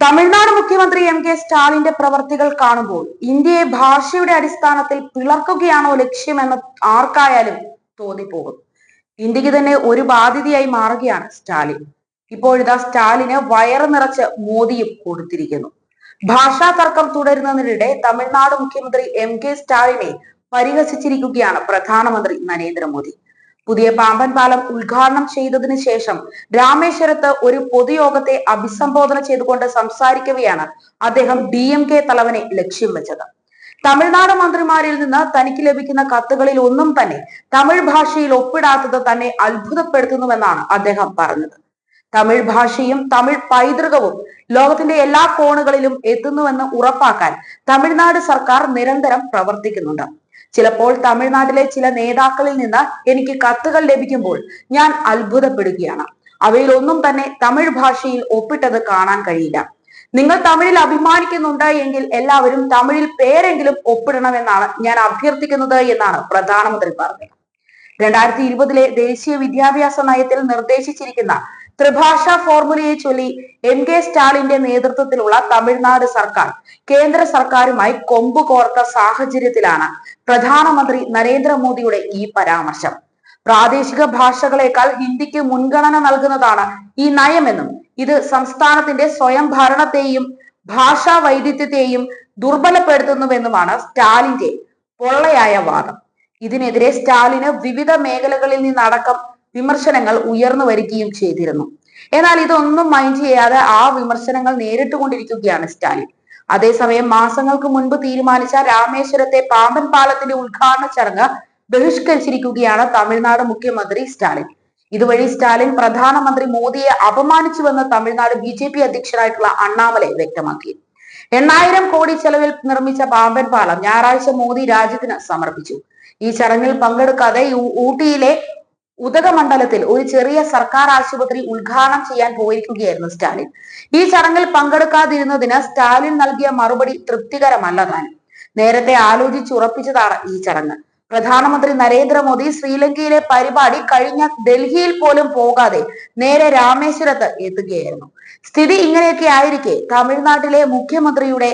തമിഴ്നാട് മുഖ്യമന്ത്രി M K സ്റ്റാലിന്റെ പ്രവർത്തികൾ കാണുമ്പോൾ ഇന്ത്യയെ ഭാഷയുടെ അടിസ്ഥാനത്തിൽ പിളർക്കുകയാണോ ലക്ഷ്യമെന്ന് ആർക്കായാലും തോന്നിപ്പോകും. ഇന്ത്യയ്ക്ക് തന്നെ ഒരു ബാധ്യതയായി മാറുകയാണ് സ്റ്റാലിൻ. ഇപ്പോഴിതാ സ്റ്റാലിന് വയറ് നിറച്ച് മോദിയും കൊടുത്തിരിക്കുന്നു. ഭാഷാ തർക്കം തുടരുന്നതിനിടെ തമിഴ്നാട് മുഖ്യമന്ത്രി എം കെ സ്റ്റാലിനെ പരിഹസിച്ചിരിക്കുകയാണ് പ്രധാനമന്ത്രി നരേന്ദ്രമോദി. പുതിയ പാമ്പൻ പാലം ഉദ്ഘാടനം ചെയ്തതിന് ശേഷം രാമേശ്വരത്ത് ഒരു പൊതുയോഗത്തെ അഭിസംബോധന ചെയ്തുകൊണ്ട് സംസാരിക്കവെയാണ് അദ്ദേഹം ഡി എം കെ തലവനെ ലക്ഷ്യം വെച്ചത്. തമിഴ്നാട് മന്ത്രിമാരിൽ നിന്ന് തനിക്ക് ലഭിക്കുന്ന കത്തുകളിൽ ഒന്നും തന്നെ തമിഴ് ഭാഷയിൽ ഒപ്പിടാത്തത് തന്നെ അത്ഭുതപ്പെടുത്തുന്നുവെന്നാണ് അദ്ദേഹം പറഞ്ഞത്. തമിഴ് ഭാഷയും തമിഴ് പൈതൃകവും ലോകത്തിന്റെ എല്ലാ കോണുകളിലും എത്തുന്നുവെന്ന് ഉറപ്പാക്കാൻ തമിഴ്നാട് സർക്കാർ നിരന്തരം പ്രവർത്തിക്കുന്നുണ്ട്. ചിലപ്പോൾ തമിഴ്നാട്ടിലെ ചില നേതാക്കളിൽ നിന്ന് എനിക്ക് കത്തുകൾ ലഭിക്കുമ്പോൾ ഞാൻ അത്ഭുതപ്പെടുകയാണ്. അവയിൽ ഒന്നും തന്നെ തമിഴ് ഭാഷയിൽ ഒപ്പിട്ടത് കാണാൻ കഴിയില്ല. നിങ്ങൾ തമിഴിൽ അഭിമാനിക്കുന്നുണ്ട് എങ്കിൽ എല്ലാവരും തമിഴിൽ പേരെങ്കിലും ഒപ്പിടണമെന്നാണ് ഞാൻ അഭ്യർത്ഥിക്കുന്നത് എന്നാണ് പ്രധാനമന്ത്രി പറഞ്ഞത്. രണ്ടായിരത്തി ഇരുപതിലെ ദേശീയ വിദ്യാഭ്യാസ നയത്തിൽ നിർദ്ദേശിച്ചിരിക്കുന്ന ത്രിഭാഷാ ഫോർമുലയെ ചൊല്ലി എം കെ സ്റ്റാലിന്റെ നേതൃത്വത്തിലുള്ള തമിഴ്നാട് സർക്കാർ കേന്ദ്ര സർക്കാരുമായി കൊമ്പ് കോർത്ത സാഹചര്യത്തിലാണ് പ്രധാനമന്ത്രി നരേന്ദ്രമോദിയുടെ ഈ പരാമർശം. പ്രാദേശിക ഭാഷകളെക്കാൾ ഹിന്ദിക്ക് മുൻഗണന നൽകുന്നതാണ് ഈ നയമെന്നും ഇത് സംസ്ഥാനത്തിന്റെ സ്വയം ഭരണത്തെയും ഭാഷാ വൈവിധ്യത്തെയും ദുർബലപ്പെടുത്തുന്നുവെന്നുമാണ് സ്റ്റാലിന്റെ പൊള്ളയായ വാദം. ഇതിനെതിരെ സ്റ്റാലിന് വിവിധ മേഖലകളിൽ നിന്നടക്കം വിമർശനങ്ങൾ ഉയർന്നു വരികയും ചെയ്തിരുന്നു. എന്നാൽ ഇതൊന്നും മൈൻഡ് ചെയ്യാതെ ആ വിമർശനങ്ങൾ നേരിട്ട് കൊണ്ടിരിക്കുകയാണ് സ്റ്റാലിൻ. അതേസമയം മാസങ്ങൾക്ക് മുൻപ് തീരുമാനിച്ച രാമേശ്വരത്തെ പാമ്പൻ പാലത്തിന്റെ ഉദ്ഘാടന ചടങ്ങ് ബഹിഷ്കരിച്ചിരിക്കുകയാണ് തമിഴ്നാട് മുഖ്യമന്ത്രി സ്റ്റാലിൻ. ഇതുവഴി സ്റ്റാലിൻ പ്രധാനമന്ത്രി മോദിയെ അപമാനിച്ചുവെന്ന് തമിഴ്നാട് ബി ജെ പി അധ്യക്ഷനായിട്ടുള്ള അണ്ണാമലൈ വ്യക്തമാക്കി. എണ്ണായിരം കോടി ചെലവിൽ നിർമ്മിച്ച പാമ്പൻ പാലം ഞായറാഴ്ച മോദി രാജ്യത്തിന് സമർപ്പിച്ചു. ഈ ചടങ്ങിൽ പങ്കെടുക്കാതെ ഊട്ടിയിലെ ഉദകമണ്ഡലത്തിൽ ഒരു ചെറിയ സർക്കാർ ആശുപത്രി ഉദ്ഘാടനം ചെയ്യാൻ പോയിരിക്കുകയായിരുന്നു സ്റ്റാലിൻ. ഈ ചടങ്ങിൽ പങ്കെടുക്കാതിരുന്നതിന് സ്റ്റാലിൻ നൽകിയ മറുപടി തൃപ്തികരമല്ല താൻ നേരത്തെ ആലോചിച്ചുറപ്പിച്ചതാണ് ഈ ചടങ്ങ്. പ്രധാനമന്ത്രി നരേന്ദ്രമോദി ശ്രീലങ്കയിലെ പരിപാടി കഴിഞ്ഞ ഡൽഹിയിൽ പോലും പോകാതെ നേരെ രാമേശ്വരത്ത് എത്തുകയായിരുന്നു. സ്ഥിതി ഇങ്ങനെയൊക്കെ ആയിരിക്കെ തമിഴ്നാട്ടിലെ മുഖ്യമന്ത്രിയുടെ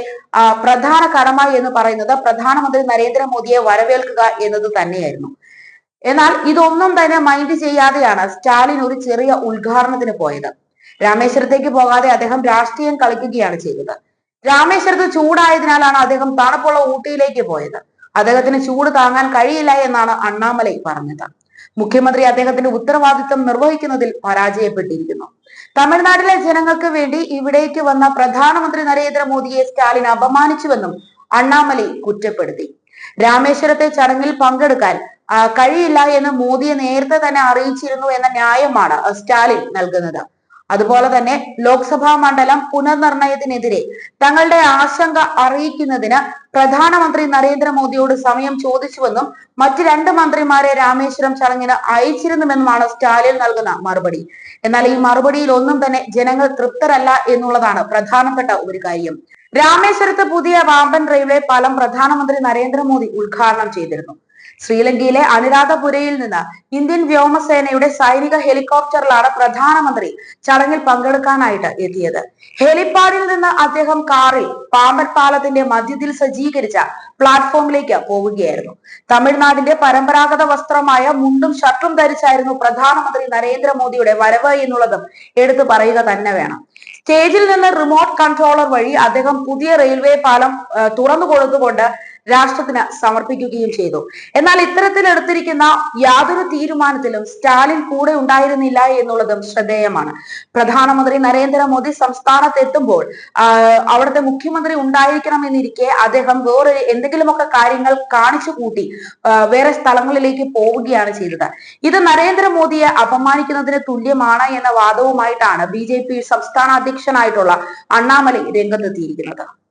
പ്രധാന കടമ എന്ന് പറയുന്നത് പ്രധാനമന്ത്രി നരേന്ദ്രമോദിയെ വരവേൽക്കുക എന്നത് തന്നെയായിരുന്നു. എന്നാൽ ഇതൊന്നും തന്നെ മൈൻഡ് ചെയ്യാതെയാണ് സ്റ്റാലിൻ ഒരു ചെറിയ ഉദ്ഘാടനത്തിന് പോയത്. രാമേശ്വരത്തേക്ക് പോകാതെ അദ്ദേഹം രാഷ്ട്രീയം കളിക്കുകയാണ് ചെയ്തത്. രാമേശ്വരത്ത് ചൂടായതിനാലാണ് അദ്ദേഹം തണുപ്പുള്ള ഊട്ടിയിലേക്ക് പോയത്. അദ്ദേഹത്തിന് ചൂട് താങ്ങാൻ കഴിയില്ല എന്നാണ് അണ്ണാമലൈ പറഞ്ഞത്. മുഖ്യമന്ത്രി അദ്ദേഹത്തിന്റെ ഉത്തരവാദിത്വം നിർവഹിക്കുന്നതിൽ പരാജയപ്പെട്ടിരിക്കുന്നു. തമിഴ്നാട്ടിലെ ജനങ്ങൾക്ക് വേണ്ടി ഇവിടേക്ക് വന്ന പ്രധാനമന്ത്രി നരേന്ദ്രമോദിയെ സ്റ്റാലിൻ അപമാനിച്ചുവെന്നും അണ്ണാമലൈ കുറ്റപ്പെടുത്തി. രാമേശ്വരത്തെ ചടങ്ങിൽ പങ്കെടുക്കാൻ കഴിയില്ല എന്ന് മോദിയെ നേരത്തെ തന്നെ അറിയിച്ചിരുന്നു എന്ന ന്യായമാണ് സ്റ്റാലിൻ നൽകുന്നത്. അതുപോലെ തന്നെ ലോക്സഭാ മണ്ഡലം പുനർനിർണയത്തിനെതിരെ തങ്ങളുടെ ആശങ്ക അറിയിക്കുന്നതിന് പ്രധാനമന്ത്രി നരേന്ദ്രമോദിയോട് സമയം ചോദിച്ചുവെന്നും മറ്റ് രണ്ട് മന്ത്രിമാരെ രാമേശ്വരം ചടങ്ങിന് അയച്ചിരുന്നുവെന്നുമാണ് സ്റ്റാലിൻ നൽകുന്ന മറുപടി. എന്നാൽ ഈ മറുപടിയിൽ ഒന്നും തന്നെ ജനങ്ങൾ തൃപ്തരല്ല എന്നുള്ളതാണ് പ്രധാനപ്പെട്ട ഒരു കാര്യം. രാമേശ്വരത്ത് പുതിയ വാമ്പൻ റെയിൽവേ പാലം പ്രധാനമന്ത്രി നരേന്ദ്രമോദി ഉദ്ഘാടനം ചെയ്തിരുന്നു. ശ്രീലങ്കയിലെ അനുരാധപുരയിൽ നിന്ന് ഇന്ത്യൻ വ്യോമസേനയുടെ സൈനിക ഹെലികോപ്റ്ററിലാണ് പ്രധാനമന്ത്രി ചടങ്ങിൽ പങ്കെടുക്കാനായിട്ട് എത്തിയത്. ഹെലിപ്പാഡിൽ നിന്ന് അദ്ദേഹം കാറിൽ പാമ്പൻ പാലത്തിന്റെ മധ്യത്തിൽ സജ്ജീകരിച്ച പ്ലാറ്റ്ഫോമിലേക്ക് പോവുകയായിരുന്നു. തമിഴ്നാടിന്റെ പരമ്പരാഗത വസ്ത്രമായ മുണ്ടും ഷർട്ടും ധരിച്ചായിരുന്നു പ്രധാനമന്ത്രി നരേന്ദ്രമോദിയുടെ വരവ് എന്നുള്ളതും എടുത്തു പറയുക തന്നെ വേണം. സ്റ്റേജിൽ നിന്ന് റിമോട്ട് കൺട്രോളർ വഴി അദ്ദേഹം പുതിയ റെയിൽവേ പാലം തുറന്നു കൊടുത്തുകൊണ്ട് രാഷ്ട്രത്തിന് സമർപ്പിക്കുകയും ചെയ്തു. എന്നാൽ ഇത്തരത്തിൽ എടുത്തിരിക്കുന്ന യാതൊരു തീരുമാനത്തിലും സ്റ്റാലിൻ കൂടെ ഉണ്ടായിരുന്നില്ല എന്നുള്ളതും ശ്രദ്ധേയമാണ്. പ്രധാനമന്ത്രി നരേന്ദ്രമോദി സംസ്ഥാനത്ത് എത്തുമ്പോൾ ആ, അവിടുത്തെ മുഖ്യമന്ത്രി ഉണ്ടായിരിക്കണമെന്നിരിക്കെ അദ്ദേഹം വേറെ എന്തെങ്കിലുമൊക്കെ കാര്യങ്ങൾ കാണിച്ചു കൂട്ടി വേറെ സ്ഥലങ്ങളിലേക്ക് പോവുകയാണ് ചെയ്തത്. ഇത് നരേന്ദ്രമോദിയെ അപമാനിക്കുന്നതിന് തുല്യമാണ് എന്ന വാദവുമായിട്ടാണ് ബി സംസ്ഥാന അധ്യക്ഷനായിട്ടുള്ള അണ്ണാമലൈ രംഗത്തെത്തിയിരിക്കുന്നത്.